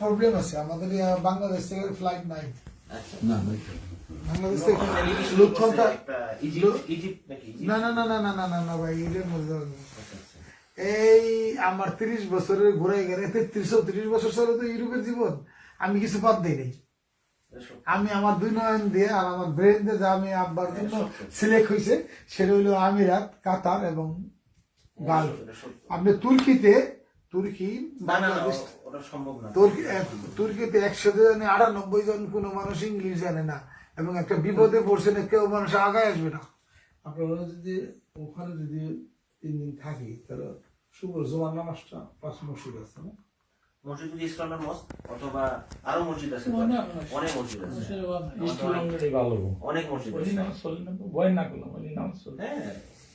Problem আছে। আমাদের বাংলাদেশ থেকে ফ্লাইট নাই। আচ্ছা না না বাংলাদেশ থেকে লুৎফাটা? না না না না না না না না ভাই এটার মধ্যে। আচ্ছা, আচ্ছা। এই আমার তিরিশ বছরের ঘুরে গেলে তেত্রিশ চৌত্রিশ বছর চলে তো ইউরোপের জীবন। আমি কিছু বাদ দিই নাই। আমি আমার দুই নয়ন দিয়ে আর আমার ব্রেন দিয়ে যা আমি আব্বার জন্য সিলেক্ট হয়েছে সেটা হলো আমিরাত কাতার এবং গালফ। আপনি তুর্কিতে তুর্কি বাংলাদেশ তুর্কিতে একশো জনে আটানব্বই জন কোনো মানুষ ইংলিশ জানে না এবং একটা বিপদে পড়ছে না কেউ মানুষ আগায় আসবে না। আপনারা যদি ওখানে যদি তিন দিন থাকি তাহলে শুভ জোয়ার নামাজটা পাঁচ মসজিদ আছে না? মসজিদুল ইসলামের মস্ক অথবা আরও মসজিদ আছে? অনেক মসজিদ আছে। অনেক মসজিদ আছে। না করলাম হ্যাঁ।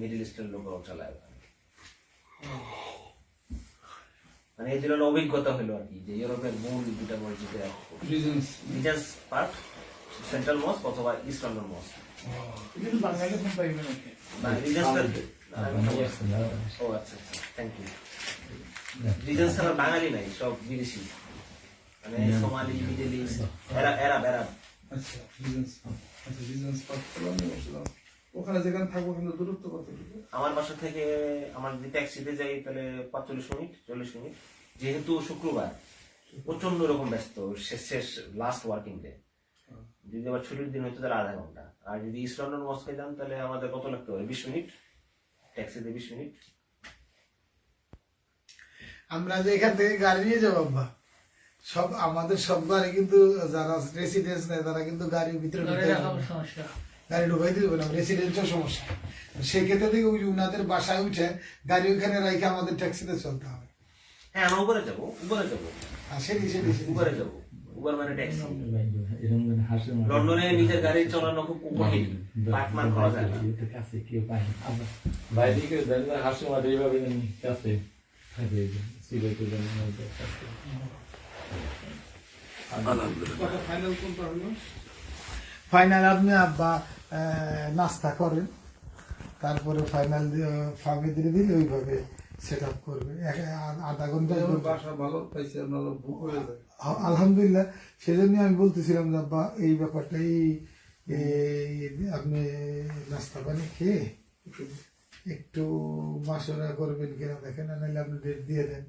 মিডিল ইস্টের লোকরাও চালায় মানে এই জন্য অভিজ্ঞতা হলো আর কি যে ইউরোপের মূল দুটা মসজিদে রিজেন্স পার্ক সেন্ট্রাল মস্ক অথবা ইস্ট লন্ডন মস্ক ও আচ্ছা আচ্ছা থ্যাংক ইউ রিজেন্স ছাড়া বাঙালি নাই সব বিদেশি। মানে সোমালি মিডল ইস্ট এরা এরা এরা আচ্ছা রিজেন্স আচ্ছা রিজেন্স বসলাম ওখানে যেখানে থাকব ওখানে দূরত্ব কতটুকু আমার বাসা থেকে আমার যদি ট্যাক্সিতে যাই তাহলে পাঁচচল্লিশ মিনিট চল্লিশ মিনিট। যেহেতু শুক্রবার প্রচণ্ড রকম ব্যস্ত শেষ শেষ লাস্ট ওয়ার্কিং ডে যদি আবার ছুটির দিন হইতো তাহলে আধা ঘণ্টা। আর যদি ইস্ট লন্ডন মস্কে যান তাহলে আমাদের কত লাগতে? পারে বিশ মিনিট। ট্যাক্সিতে বিশ মিনিট। আমরা যে এখান থেকে গাড়ি নিয়ে যাব আব্বা। সব আমাদের সব গাড়ি কিন্তু যারা রেসিডেন্স নেয় তারা কিন্তু গাড়ির ভিতরে। সমস্যা? গাড়ি ঢুকাই দিবে না রেসিডেন্সের সমস্যা। সেক্ষেত্রে থেকে ওই উনাদের বাসায় উঠে গাড়ি ওখানে রাখে আমাদের ট্যাক্সিতে চলতে হবে। হ্যাঁ আমরা উবারে যাব উবারে যাব। আর সেটি সেটি। উবারে যাব উবার মানে ট্যাক্সি। এরকম যেন লন্ডনে নিজের গাড়ি চালানো খুব কঠিন পার্টমান করা যায় না। কাছে কেউ পায় না। বাইরে কেউ জানি না হাসি মারে এইভাবে কাছে থাকে সিলেটে জানি না ওইটা ফাইনাল কোনটা হলো? ফাইনাল আপনি আব্বা নাস্তা করেন। তারপরে ফাইনাল ফাঁকে দিয়ে দিলে ওইভাবে সেট আপ করবে আধা ঘণ্টা আলহামদুলিল্লাহ। সেজন্য আমি বলতেছিলাম যে আব্বা এই ব্যাপারটাই এই আপনি নাস্তা পানি খেয়ে একটু মাসরা করবেন কিনা দেখেন নাহলে আপনি ডেট দিয়ে দেন।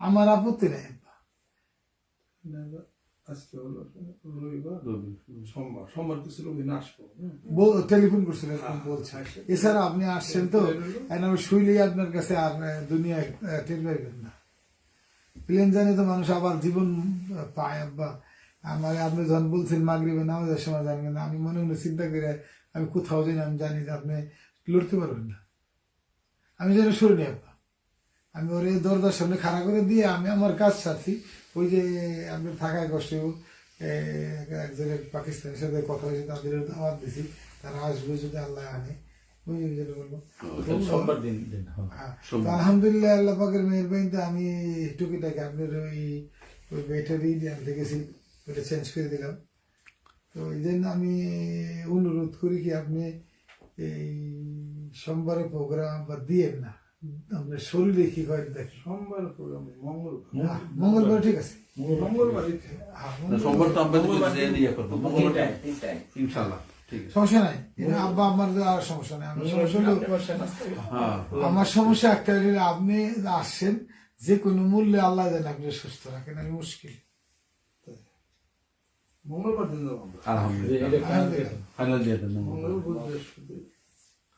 আমার আপত্তি নেই আব্বা। আজকে হলো রবিবার সোমবার। সোমবার তো ছিল দিন আসব। বল- টেলিফোন করছিল এরকম বলছে। এছাড়া আপনি আসছেন তো এখন আমি শুইলেই আপনার কাছে আর দুনিয়া টের পাইবেন না। প্লেন জানে তো মানুষ আবার জীবন পায় বা আমার আপনি যখন বলছেন মাগরিবে নামাজের সময় জানবেন না আমি মনে মনে চিন্তা করে আমি কোথাও যাই আমি জানি যে আপনি লড়তে পারবেন না। আমি যেন শুনি আব্বা। আমি ওর এই দরজার সামনে খাড়া করে দিয়ে আমি আমার কাজ সাথী ওই যে আমি থাকায় কষ্ট একজনের পাকিস্তানের সাথে কথা হয়েছে তাদের দাওয়াত দিছি তারা আসবে যদি আল্লাহ আনে। আলহামদুলিল্লাহ আল্লাহ পাকের মেহরবানিতে আমি টুকিটাকে আপনার ওই ওই ব্যাটারি আনতে গেছি ওটা চেঞ্জ করে দিলাম। তো এই জন্য আমি অনুরোধ করি কি আপনি এই সোমবারে প্রোগ্রাম বা দিয়েন না। আপনার শরীরে কি হয় দেখেন সোমবার প্রোগ্রাম মঙ্গলবার। হ্যাঁ, মঙ্গলবার ঠিক আছে। মঙ্গলবার। না, মঙ্গলবার- সোমবার তো আমরা মঙ্গলবার সমস্যা নাই। আব্বা আমার আর সমস্যা নাই আমার সমস্যা হ্যাঁ। আমার সমস্যা একটা আপনি আসছেন যে কোনো মূল্যে আল্লাহ যেন আপনি সুস্থ রাখেন আমি মুশকিল। মঙ্গলবার দিন আলহামদুলিল্লাহ।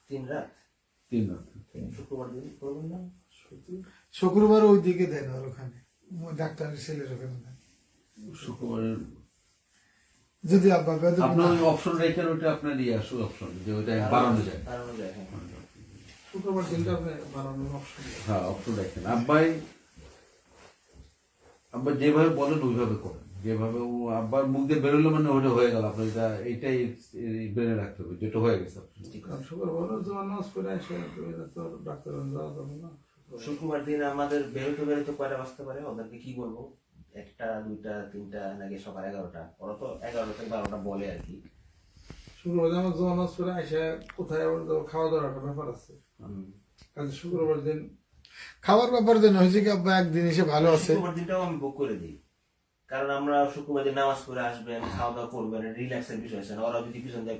তিন রাত। তিন শুক্রবার দিন করবেন না? শুক্রবার ওই দিকে দেন ওর ওখানে ডাক্তারের ছেলের ওখানে দেন। শুক্রবারের যদি আব্বা বেদনা আপনার ওই অপশন রেখেন ওটা আপনার ইয়ে আসু অপশন যে ওইটা বাড়ানো যায়। বাড়ানো যায় হ্যাঁ। শুক্রবার দিনটা আপনি বানানোর অপশন হ্যাঁ অপশন রেখেন। আব্বাই আব্বা যেভাবে বলেন ওইভাবে করেন। যেভাবে ও আব্বার মুখ দিয়ে বেরোলো মানে ওটা হয়ে গেল। আপনার এটা এইটাই ব্রেনে রাখতে হবে যেটা হয়ে গেছে কারণ শুক্রবার দিন আমাদের বেরোতে বেরোতে কয়টা বাজতে পারে? ওদেরকে কি বলব? একটা দুইটা তিনটা নাকি সকাল এগারোটা? ওরা তো এগারোটা থেকে বারোটা বলে আর কি। শুক্রবার দিন আমার নামাজ পড়ে আসে কোথায় খাওয়া দাওয়ার একটা ব্যাপার আছে। কাজে শুক্রবার দিন খাওয়ার ব্যাপার জন্য হয়েছে কি আব্বা একদিন এসে ভালো আছে। শুক্রবার দিনটাও আমি বুক করে দিই। কারণ আমরা শুক্রবার নামাজ পড়ে আসবেন খাওয়া দাওয়া করবেন রিল্যাক্সের বিষয় আছে ওরা যদি পিছন না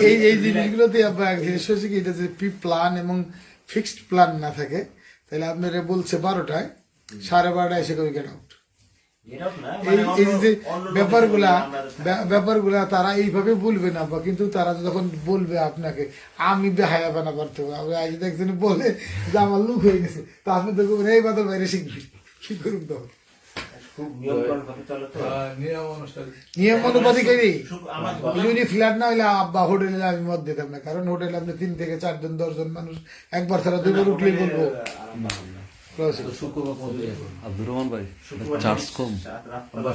এই এই জিনিসগুলোতে জিনিস হচ্ছে কি এটা প্ল্যান এবং ফিক্সড প্ল্যান না থাকে তাহলে আপনারা বলছে বারোটায় সাড়ে বারোটায় এসে কবি গেট আউট এই মানে যে ব্যাপারগুলা থাকি। ব্যাপারগুলা তারা এইভাবে বলবে না বা কিন্তু তারা যখন বলবে আপনাকে আমি বেহায়া বানা করতে হবে একজন বলে যে আমার লুক হয়ে গেছে তা আপনি তো বলবেন এই বাদল বাইরে শিখবি। কি করুন তো। নিয়ম অনুসারে। নিয়ম অনুপাতিকেরই শুক্র- আমার যদি ফ্ল্যাট না হইলে আব্বা হোটেলে আমি মত দিতাম না। কারণ হোটেলে আপনি তিন থেকে চারজন দশজন মানুষ একবার ছাড়া দুবার উঠলেই বলব। close it. তো শুক্রবার কোন দিন আব্দুর রহমান ভাই চার্জ কম।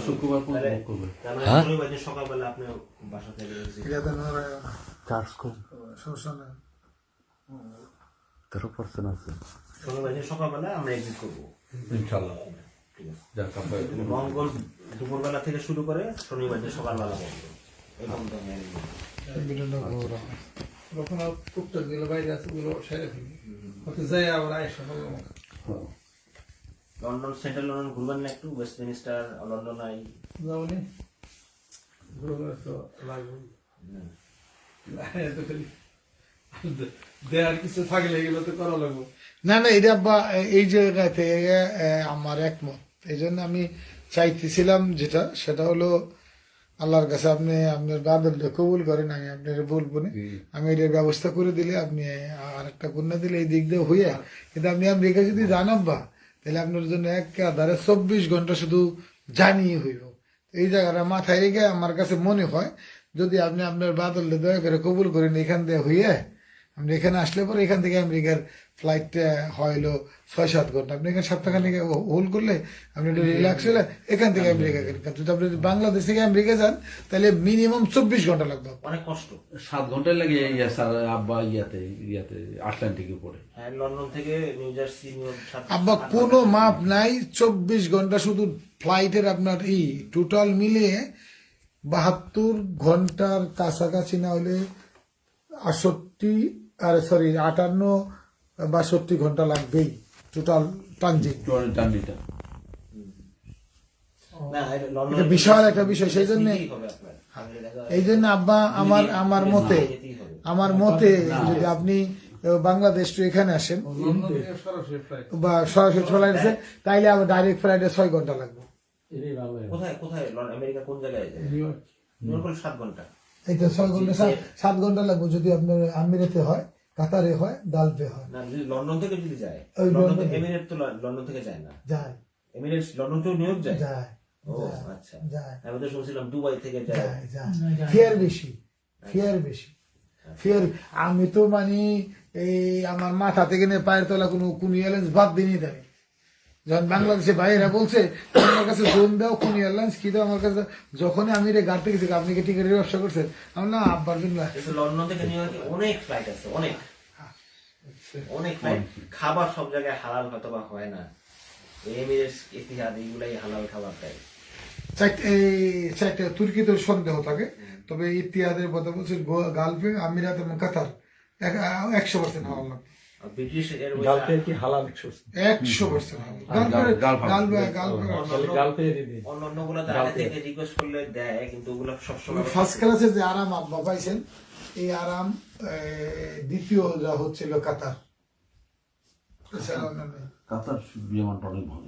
শুক্রবার কোন করবে হ্যাঁ? শনিবার সকালবেলা আপনি বাসা থেকে এসে- এটা তো নড়ায় না। চার্জ কম। সমস্যা নেই। তেরো পার্সেন্ট আছে। সকালবেলা আমরা এক্সিট করব। ইনশাল্লাহ মঙ্গল দুপুরবেলা থেকে শুরু করে শনিবার দিন সকালবেলা বন্ধ। এরকম টুকটাক যেগুলো বাইরে আছে ওগুলো সেরে ফেলি হতে যাই আবার আয়সা হলো হ্যাঁ। লন্ডন সেন্ট্রাল লন্ডন ঘুরবেন না একটু? Westminster London I. যাবনি ঘুরে তো লাগবে। এত খালি দেয়ার কিছু থাকলে এগুলো তো করা লাগবে। না না এটা বা এই জায়গা থেকে এ, আমার একমত। এই জন্য আমি চাইতেছিলাম যেটা সেটা হলো আল্লাহর কাছে আপনি আপনার বাদলটা কবুল করেন আমি আপনার বলব না। আমি এটার ব্যবস্থা করে দিলে আপনি আর একটা কন্যা দিলে এই দিক দিয়ে হইয়া কিন্তু আপনি আমেরিকা যদি জানাব বা তাহলে আপনার জন্য একেবারে চব্বিশ ঘণ্টা শুধু জানিয়ে হইব। এই জায়গাটা মাথায় রেখে আমার কাছে মনে হয় যদি আপনি আপনার বাদলটা দয়া করে কবুল করেন এখান দিয়ে হইয়া আপনি এখানে আসলে পরে এখান থেকে আমেরিকার ফ্লাইটটা হইল ছয় সাত ঘণ্টা। আপনি এখানে সপ্তাহখানে হোল্ড করলে আপনি একটু রিল্যাক্স হলে এখান থেকে আমেরিকা গেলেন। যদি আপনি যদি বাংলাদেশ থেকে আমেরিকা যান তাহলে মিনিমাম চব্বিশ ঘণ্টা লাগবে অনেক কষ্ট। সাত ঘণ্টা লাগে ইয়া স্যার আব্বা ইয়াতে ইয়াতে আটলান্টিকে পড়ে। হ্যাঁ লন্ডন থেকে নিউ জার্সি আব্বা কোনো মাপ নাই চব্বিশ ঘণ্টা শুধু ফ্লাইটের আপনার ই টোটাল মিলিয়ে বাহাত্তর ঘণ্টার কাছাকাছি না হলে আটষট্টি আর সরি আটান্ন বাষট্টি ঘণ্টা লাগবেই টোটাল ট্রানজিট এটা বিশাল একটা বিষয়, সেই জন্যে- এই জন্য আব্বা আমার আমার মতে আমার মতে যদি আপনি বাংলাদেশ টু এখানে আসেন বা সরাসরি ফ্লাইট আছে তাইলে আমার ডাইরেক্ট ফ্লাইটে ছয় ঘণ্টা লাগবে। কোথায় কোথায়? আমেরিকা কোন জায়গায় সাত ঘণ্টা। এই তো ছয় ঘণ্টা সাত- সাত ঘণ্টা লাগবে যদি আপনার আমিরাতে হয় কাতারে হয় গালফে হয়। না যদি লন্ডন থেকে যদি যায় ওই লন্ডন থেকে। এমিরেট তো লন্ডন থেকে যায় না। যায়। এমিরেটস লন্ডন থেকে নিউ ইয়র্ক যায়? যায় ও আচ্ছা। যায়। আমি তো শুনছিলাম দুবাই থেকে যায়। যায় যায়। ফিয়ার বেশি ফিয়ার বেশি। ফিয়ার আমি তো মানে এই আমার মাথা থেকে নিয়ে পায়ের তলা কোনো কোন এয়ারলাইন্স বাদ দিনই দেয় যখন বাংলাদেশে বাইরে বলছে আমার কাছে জোন দাও কোন এয়ারলাইন্স কি দাও আমার কাছে যখনই আমি রে গাড়ি থেকে আপনি কি টিকিটের ব্যবসা করছেন? আমি না আব্বার জন্য লন্ডন থেকে নিউ ইয়র্কে অনেক ফ্লাইট আছে অনেক। অনেক ফ্লাইট খাবার সব জায়গায় হালাল হয়তো বা হয় না। এমিরেটস ইতিহাদ এইগুলাই হালাল খাবার দেয়। চারটে তুর্কিতে সন্দেহ থাকে। তবে ইতিহাদের কথা বলছে গালফে আমিরাত এবং কাতার একশো পার্সেন্ট হালাল লাগবে। ব্রিটিশ কি হালাল একশো একশো পার্সেন্ট গাল- আগে থেকে রিকোয়েস্ট করলে দেয় কিন্তু ওগুলো সবসময় ফার্স্ট ক্লাসে যে আরাম আব্বা পাইছেন এই আরাম দ্বিতীয় হচ্ছিল কাতার। এছাড়া অন্য নেই। কাতার বিমানটা অনেক ভালো।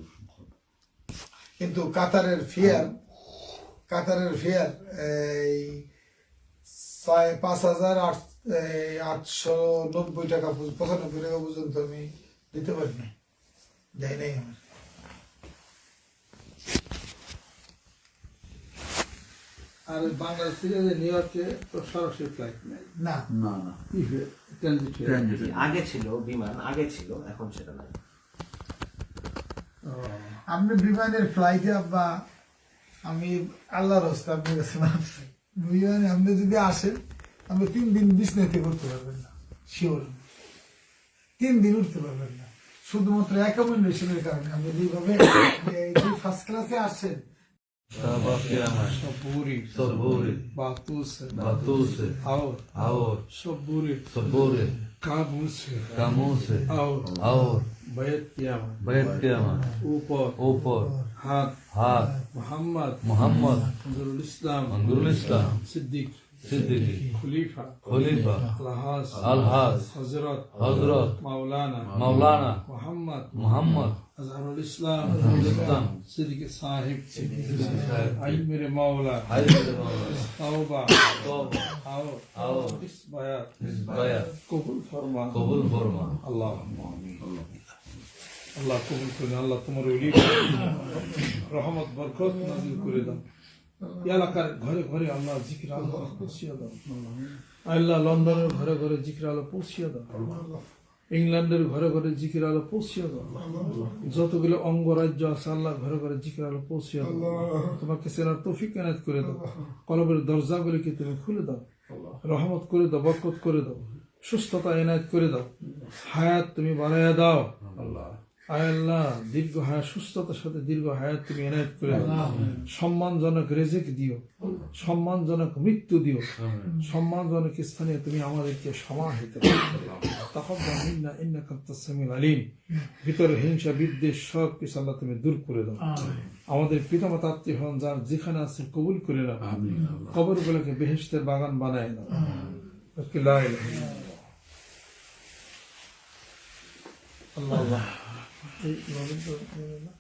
কিন্তু কাতারের ফেয়ার কাতারের ফেয়ার এই ছয় পাঁচ হাজার আট আটশো নব্বই টাকা পঁচানব্বই টাকা পর্যন্ত আমি দিতে পারি না যাই নাই আমার। আর বাংলাদেশ থেকে যে নিউ ইয়র্কে তো সরাসরি ফ্লাইট নেই না। না না। আগে ছিল বিমান আগে ছিল এখন সেটা নাই। আপনি বিমানের ফ্লাইটে বা আমি আল্লাহর হস্তে আপনার কাছে বিমানে আপনি যদি আসেন আপনি তিন দিন বিছনাইতে করতে পারবেন না শিওর তিন দিন উঠতে পারবেন না শুধুমাত্র অ্যাকোমোডেশনের কারণে আপনি যেভাবে ফার্স্ট ক্লাসে আসছেন सबूरी सबूरी बातों से बातों से और और सबूरी सबूरे काबू से कामों से और और बैत किया बैठ के ऊपर ऊपर हाथ हाथ मोहम्मद मोहम्मद अंजुरुल इस्लाम अंगुरुल इस्लाम सिद्दीक সিদ্দিকি খলিফা খলিফা আলহাজ আলহাজ হযরত হযরত মাওলানা মাওলানা মুহাম্মদ মুহাম্মদ আজহারুল ইসলাম ইসলাম সিদ্দিক সাহেব আই মেরে মাওলা আই মেরে মাওলা তাওবা তাওবা আও আও ইসবায়াত ইসবায়াত আল্লাহ তোমার রহমত বরকত নাজিল করে দাও। এলাকার ঘরে ঘরে আল্লাহ জিকির আলো পৌঁছিয়ে দাও। আল্লাহ লন্ডনের ঘরে ঘরে জিকির আলো পৌঁছিয়ে দাও। ইংল্যান্ডের ঘরে ঘরে জিকির আলো পৌঁছিয়ে দাও। যতগুলো অঙ্গরাজ্য আছে আল্লাহ ঘরে ঘরে জিকির আলো পৌঁছিয়ে দাও। তোমাকে সেনার তৌফিক এনায়ত করে দাও। কলবের দরজাগুলিকে তুমি খুলে দাও। রহমত করে দাও বরকত করে দাও। সুস্থতা এনায়ত করে দাও। হায়াত তুমি বাড়াইয়া দাও। আয় আল্লাহ দীর্ঘ সুস্থতার সাথে দীর্ঘ হায়াত তুমি এনায়ত করে সম্মানজনক রেজেক দিও। সম্মানজনক মৃত্যু দিও। সম্মানজনক স্থানে তুমি আমাদেরকে সমাহিত তখন আলিম। ভিতরে হিংসা বিদ্বেষ সব কিছু আল্লাহ তুমি দূর করে দাও। আমাদের পিতামাতা আত্মীয় হন যার যেখানে আছে কবুল করে নাও। কবর গুলোকে বেহেস্তের বাগান বানায় আল্লাহ আল্লাহ। এই নবীন তো-